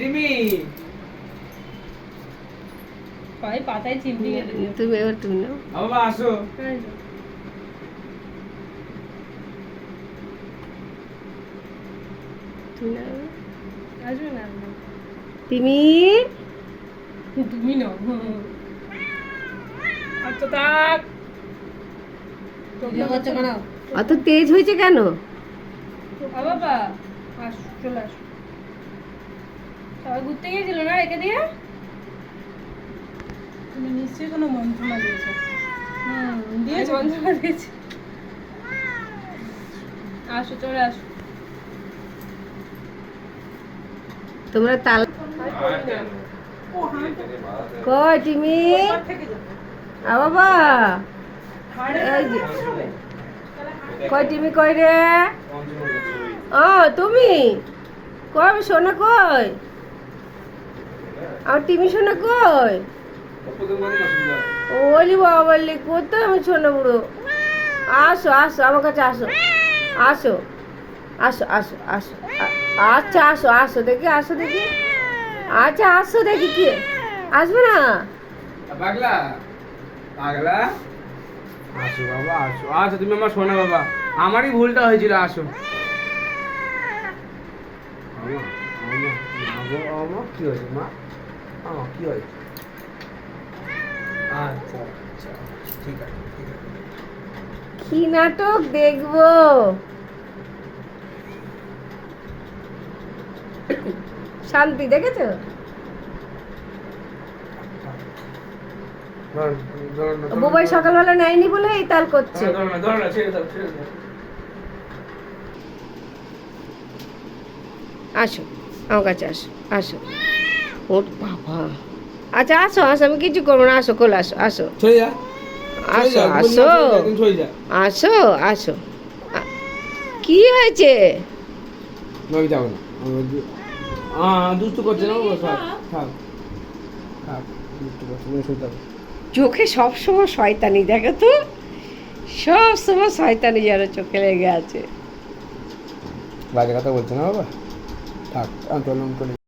রিমি। পায়ে পাতায় চিমটি কেটে দিও। তুমি এবার তুমি নাও। বাবা আসো। তুমি নাও। আসবে না তিমি তুমি নাও। আচ্ছা থাক। অত তেজ হয়েছে কেন? বাবা আস চলে আস। সবাই ঘুরতে গিয়েছিল না রেখে দিয়ে? তুমি নিশ্চয়ই কোনো মন্ত্রণা দিয়েছ। হুম দিয়েছ। মন্ত্রণা দিয়েছে। আসো চলে আসো। তোমরা তাল কই টিমি? আ বাবা। কই টিমি কই রে? ও তুমি? কই আমি সোনা কই? আমার টিমি সোনা কই? ওলি বাবা বললি কোথায় আমি সোনা বুড়ো? আসো আসো, আমার কাছে আসো। আসো আসো আসো আসো। আচ্ছা আসো আসো দেখি আসো দেখি। আচ্ছা আসো দেখি কি। আসবে না? পাগলা? পাগলা? আসো বাবা, আসো। আসো তুমি আমার শোনো বাবা। আমারই ভুলটা হয়েছিল, আসো। কি হয়েছে, মা? কি আচ্ছা আচ্ছা ঠিক আছে ঠিক আছে কি নাটক দেখব শান্তি দেখেছ বুবাই সকালবেলা নেয়নি বলে এই তাল করছে। আসো আমার কাছে আসো আসো ওর বাবা। আচ্ছা আসো আসো আমি কিছু করব না আসো কোল আসো আসো। আসো আসো। আসো আসো। কি হয়েছে? আমি যাব না দুষ্টু করছে চোখে সবসময় শয়তানি দেখো তো। সবসময় শয়তানি যেন চোখে লেগে আছে। বাজে কথা বলছে না বাবা? থাক আমি চলুন